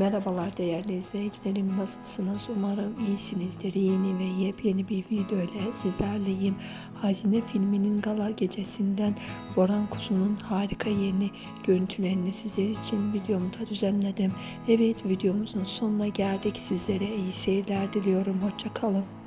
Merhabalar değerli izleyicilerim. Nasılsınız? Umarım iyisinizdir. Yeni ve yepyeni bir video ile sizlerleyim. Hazine filminin gala gecesinden Boran Kuzu'nun harika yeni görüntülerini sizler için videomda düzenledim. Evet videomuzun sonuna geldik. Sizlere iyi seyirler diliyorum. Hoşçakalın.